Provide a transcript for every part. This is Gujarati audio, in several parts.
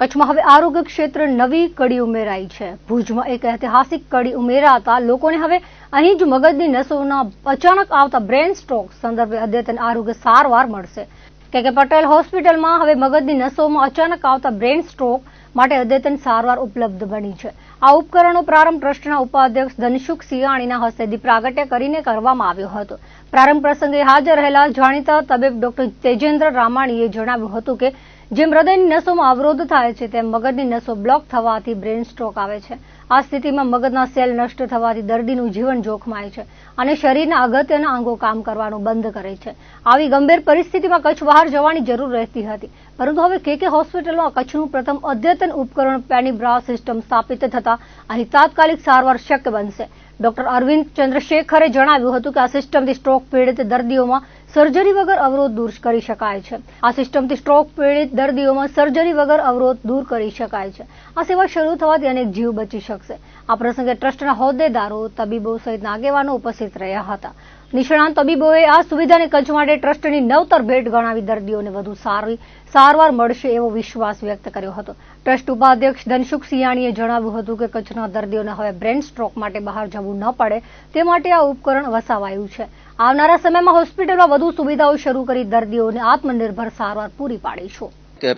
કચ્છમાં હવે આરોગ્ય ક્ષેત્ર નવી કડી ઉમેરાઈ છે. ભુજમાં એક ઐતિહાસિક કડી ઉમેરાતા લોકોને હવે અહીં જ મગજની નસોના અચાનક આવતા બ્રેન સ્ટ્રોક સંદર્ભે અદ્યતન આરોગ્ય સારવાર મળશે. કે કે પટેલ હોસ્પિટલમાં હવે મગજની નસોમાં અચાનક આવતા બ્રેન સ્ટ્રોક માટે અદ્યતન સારવાર ઉપલબ્ધ બની છે. આ ઉપકરણો પ્રારંભ ટ્રસ્ટના ઉપાધ્યક્ષ ધનસુખ સિયાણીના હસ્તે દીપ્રાગટ્ય કરીને કરવામાં આવ્યો હતો. પ્રારંભ પ્રસંગે હાજર રહેલા જાણીતા તબીબ ડોક્ટર તેજેન્દ્ર રામાણીએ જણાવ્યું હતું કે જેમ હૃદયની નસોમાં અવરોધ થાય છે, તેમ મગજની નસો બ્લોક થવાથી બ્રેન સ્ટ્રોક આવે છે. આ સ્થિતિમાં મગજના સેલ નષ્ટ થવાથી દર્દીનું જીવન જોખમાય છે અને શરીરના અગત્યના અંગો કામ કરવાનું બંધ કરે છે. આવી ગંભીર પરિસ્થિતિમાં કચ્છ બહાર જવાની જરૂર રહેતી હતી. પરંતુ હવે કે કે હોસ્પિટલમાં કચ્છનું પ્રથમ અદ્યતન ઉપકરણ પેનીબ્રા સિસ્ટમ સ્થાપિત થતા અહીં તાત્કાલિક સારવાર શક્ય બનશે. ડોક્ટર અરવિંદ ચંદ્રશેખરે જણાવ્યું હતું કે આ સિસ્ટમથી સ્ટ્રોક પીડિત દર્દીઓમાં સર્જરી વગર અવરોધ દૂર કરી શકાય છે. આ સિસ્ટમથી સ્ટ્રોક પીડિત દર્દીઓમાં સર્જરી વગર અવરોધ દૂર કરી શકાય છે. આ સેવા શરૂ થવાથી અનેક જીવ બચી શકશે. આ પ્રસંગે ટ્રસ્ટના હોદ્દેદારો તબીબો સહિત આગેવાનો ઉપસ્થિત રહ્યા હતા. નિષ્ણાંત તબીબોએ આ સુવિધાને કચ્છ માટે ટ્રસ્ટની નવતર ભેટ ગણાવી દર્દીઓને વધુ સારી સારવાર મળશે એવો વિશ્વાસ વ્યક્ત કર્યો હતો. ટ્રસ્ટ ઉપાધ્યક્ષ ધનસુખ સિયાણીએ જણાવ્યું હતું કે કચ્છના દર્દીઓને હવે બ્રેન સ્ટ્રોક માટે બહાર જવું ન પડે, તે માટે આ ઉપકરણ વસાવાયું છે. આવનારા સમયમાં હોસ્પિટલમાં વધુ સુવિધાઓ શરૂ કરી દર્દીઓને આત્મનિર્ભર સારવાર પૂરી પાડીશું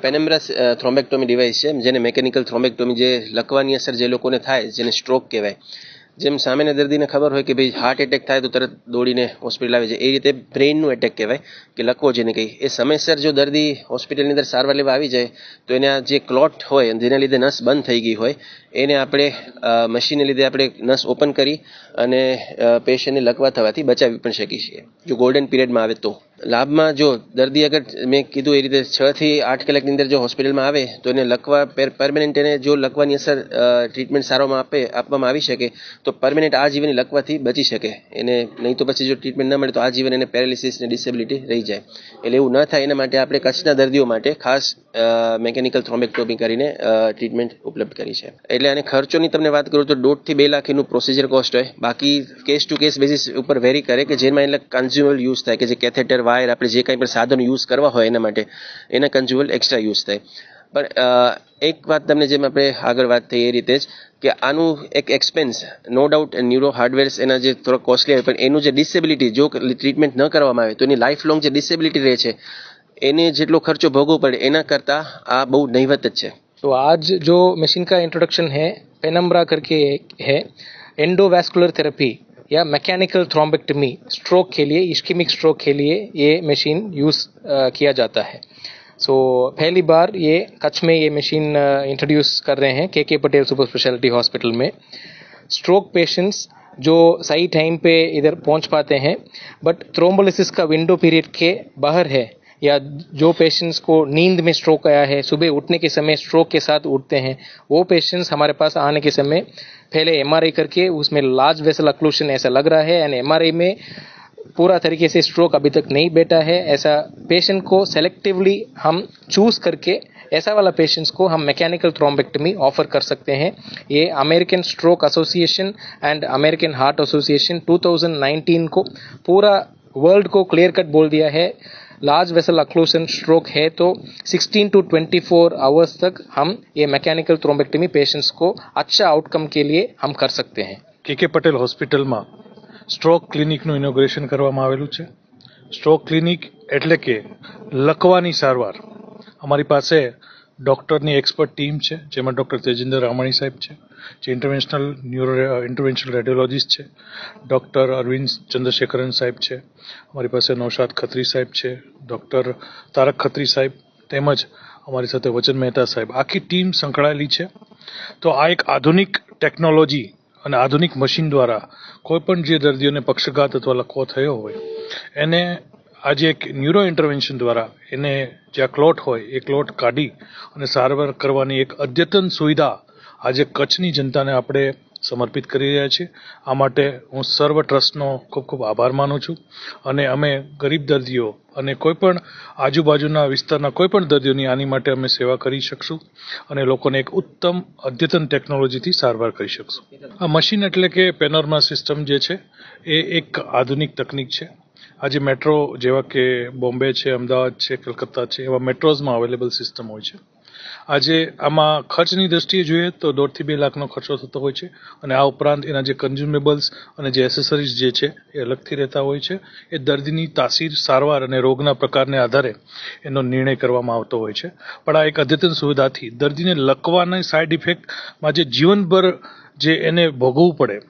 પેનેમ્બ્રા થ્રોમેક્ટોમી ડિવાઇસ છે, જેને મેકેનિકલ થ્રોમેક્ટોમી જે લકવાની અસર જે લોકોને થાય, જેને સ્ટ્રોક કહેવાય જેમ સામેના દર્દીને ખબર હોય કે ભાઈ હાર્ટ એટેક થાય તો તરત દોડીને હોસ્પિટલ આવે છે. એ રીતે બ્રેઇનનું એટેક કહેવાય કે લકવો જેને કહી એ સમયસર જો દર્દી હોસ્પિટલની અંદર સારવાર લેવા આવી જાય, તો એના જે ક્લોટ હોય, જેના લીધે નસ બંધ થઈ ગઈ હોય, એને આપણે મશીનને લીધે આપણે નસ ઓપન કરી અને પેશન્ટને લકવા થવાથી બચાવી પણ શકીએ છીએ. જો ગોલ્ડન પીરિયડમાં આવે તો. લાભમાં જો દર્દી અગર મેં કીધું એ રીતે છ થી આઠ કલાકની અંદર જો હોસ્પિટલમાં આવે, તો એને લખવા પરમેનન્ટ એને જો લખવાની અસર ટ્રીટમેન્ટ સારોમાં આપે, આપવામાં આવી શકે, તો પરમેનન્ટ આજીવન લકવાથી બચી શકે. એને નહીં તો પછી જો ટ્રીટમેન્ટ ન મળે, તો આજીવન એને પેરાલિસિસ ને ડિસેબિલિટી રહી જાય. એટલે એવું ન થાય, એના માટે આપણે કચ્છના દર્દીઓ માટે ખાસ મેકેનિકલ થ્રોમેક્ટોમી કરીને ટ્રીટમેન્ટ ઉપલબ્ધ કરી છે. એટલે આને ખર્ચોની તમને વાત કરું તો દોઢથી બે લાખનું પ્રોસિજર કોસ્ટ હોય. બાકી કેસ ટુ કેસ બેસિસ ઉપર વેરી કરે કે જેમાં એટલે કન્ઝ્યુમલ યુઝ થાય કે જે કેથેટર વાયર આપણે જે કંઈ પણ સાધનો યુઝ કરવા હોય એના માટે, એના કન્ઝ્યુમર એક્સ્ટ્રા યુઝ થાય. પણ એક વાત તમને જેમ આપણે આગળ વાત થઈ એ રીતે જ કે આનું એક expense no doubt neuro hardwares એના જે થોડો કોસ્ટલી હોય, પણ એનું જે ડિસેબિલિટી જો ટ્રીટમેન્ટ ન કરવામાં આવે તો એની લાઈફ લોંગ જે ડિસેબિલિટી રહે છે એને જેટલો ખર્ચો ભોગવવો પડે એના કરતાં આ બહુ નહીવત જ છે तो आज जो मशीन का इंट्रोडक्शन है पेनम्ब्रा करके है एंडोवैस्कुलर थेरेपी या मैकेनिकल थ्रोम्बेक्टमी स्ट्रोक के लिए इश्किमिक स्ट्रोक के लिए ये मशीन यूज किया जाता है सो so, पहली बार ये कच्छ में ये मशीन इंट्रोड्यूस कर रहे हैं K K Patel super speciality hospital में स्ट्रोक पेशेंट्स जो सही टाइम पे इधर पहुंच पाते हैं बट थ्रोम्बोलिसिस का विंडो पीरियड के बाहर है या जो पेशेंट्स को नींद में स्ट्रोक आया है, सुबह उठने के समय स्ट्रोक के साथ उठते हैं, वो पेशेंट्स हमारे पास आने के समय पहले एमआरआई करके उसमें लार्ज वेसल अक्लूशन ऐसा लग रहा है एंड एमआरआई में पूरा तरीके से स्ट्रोक अभी तक नहीं बैठा है। ऐसा पेशेंट को सेलेक्टिवली हम चूज़ करके ऐसा वाला पेशेंट्स को हम मैकेनिकल थ्रोम्बेक्टमी ऑफ़र कर सकते हैं। ये American stroke association and American heart association 2019 को पूरा वर्ल्ड को क्लियर कट बोल दिया है। लार्ज वेसल अक्लूशन स्ट्रोक है तो 16 टू 24 आवर्स तक हम ये मैकेनिकल थ्रोम्बेक्टमी पेशेंट्स को अच्छा आउटकम के लिए हम कर सकते हैं કે કે પટેલ હોસ્પિટલમાં સ્ટ્રોક ક્લિનિકનું ઇનોગ્રેશન કરવામાં આવેલું છે સ્ટ્રોક ક્લિનિક એટલે કે લકવાની સારવાર અમારી પાસે ડૉક્ટરની એક્સપર્ટ ટીમ છે, જેમાં ડૉક્ટર તેજેન્દ્ર રામાણી સાહેબ છે, જે ઇન્ટરવેન્શનલ ન્યુરો ઇન્ટરવેન્શનલ રેડિયોલોજિસ્ટ છે, ડૉક્ટર અરવિંદ ચંદ્રશેખરન સાહેબ છે, અમારી પાસે નૌશાદ ખત્રી સાહેબ છે, ડૉક્ટર તારક ખત્રી સાહેબ તેમજ અમારી સાથે વચન મહેતા સાહેબ. આખી ટીમ સંકળાયેલી છે. તો આ એક આધુનિક ટેકનોલોજી અને આધુનિક મશીન દ્વારા કોઈપણ જે દર્દીઓને પક્ષઘાત અથવા લખવો થયો હોય, એને આજે એક ન્યુરો ઇન્ટરવેન્શન દ્વારા એને જ્યાં ક્લોટ હોય, એ ક્લોટ કાઢી અને સારવાર કરવાની એક અદ્યતન સુવિધા આજે કચ્છની જનતાને આપણે સમર્પિત કરી રહ્યા છીએ. આ માટે હું સર્વ ટ્રસ્ટનો ખૂબ ખૂબ આભાર માનું છું અને અમે ગરીબ દર્દીઓ અને કોઈપણ આજુબાજુના વિસ્તારના કોઈપણ દર્દીઓની આની માટે અમે સેવા કરી શકશું અને લોકોને એક ઉત્તમ અદ્યતન ટેકનોલોજીથી સારવાર કરી શકશું. આ મશીન એટલે કે પેનોર્મા સિસ્ટમ જે છે, એ એક આધુનિક તકનીક છે. આજે મેટ્રો જેવા કે બોમ્બે છે, અમદાવાદ છે, કલકત્તા છે, એવા મેટ્રોઝમાં અવેલેબલ સિસ્ટમ હોય છે. આજે આમાં ખર્ચની દ્રષ્ટિએ જોઈએ તો દોઢથી બે લાખનો ખર્ચો થતો હોય છે અને આ ઉપરાંત એના જે કન્ઝ્યુમેબલ્સ અને જે એસેસરીઝ જે છે એ અલગથી રહેતા હોય છે. એ દર્દીની તાસીર, સારવાર અને રોગના પ્રકારને આધારે એનો નિર્ણય કરવામાં આવતો હોય છે. પણ આ એક અદ્યતન સુવિધાથી દર્દીને લકવાના સાઇડ ઇફેક્ટમાં જે જીવનભર જે એને ભોગવવું પડે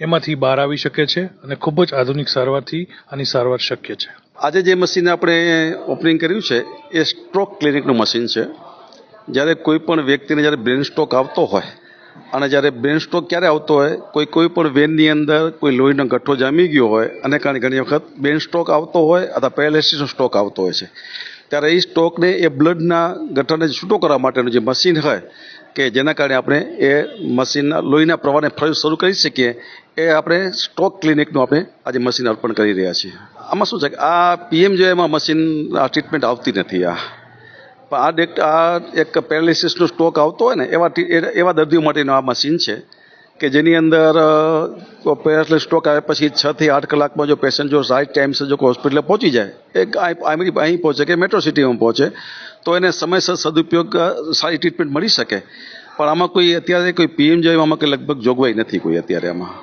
એમાંથી બહાર આવી શકે છે અને ખૂબ જ આધુનિક સારવારથી આની સારવાર શક્ય છે. આજે જે મશીન આપણે ઓપનિંગ કર્યું છે, એ સ્ટ્રોક ક્લિનિકનું મશીન છે. જ્યારે કોઈ પણ વ્યક્તિને જ્યારે બ્રેન સ્ટ્રોક આવતો હોય અને જ્યારે બ્રેન સ્ટ્રોક ક્યારે આવતો હોય, કોઈ કોઈ પણ વેનની અંદર કોઈ લોહીનો ગઠ્ઠો જામી ગયો હોય, અને કારણે ઘણી વખત બ્રેન સ્ટ્રોક આવતો હોય અથવા પેરાલિસિસનો સ્ટ્રોક આવતો હોય છે. ત્યારે એ સ્ટોકને, એ બ્લડના ગઠ્ઠાને છૂટો કરવા માટેનું જે મશીન હોય, કે જેના કારણે આપણે એ મશીનના લોહીના પ્રવાહને ફરી શરૂ કરી શકીએ, એ આપણે સ્ટોક ક્લિનિકનું આપણે આજે મશીન અર્પણ કરી રહ્યા છીએ. આમાં શું છે કે આ પીએમ જે એમાં મશીન, આ ટ્રીટમેન્ટ આવતી નથી આ. પણ આ આ એક પેરાલિસિસનો સ્ટોક આવતો હોય ને, એવા એવા દર્દીઓ માટેનું આ મશીન છે. કે જેની અંદર પેરાલિસિસ સ્ટ્રોક આવે પછી છ થી આઠ કલાકમાં જો પેશન્ટ જો રાઇટ ટાઈમસર જો હોસ્પિટલે પહોંચી જાય એક અહીં પહોંચે કે મેટ્રો સિટીમાં પહોંચે, તો એને સમયસર સદુપયોગ સારી ટ્રીટમેન્ટ મળી શકે. પણ આમાં કોઈ અત્યારે કોઈ પીએમ જેવામાં કે લગભગ જોગવાઈ નથી કોઈ અત્યારે આમાં.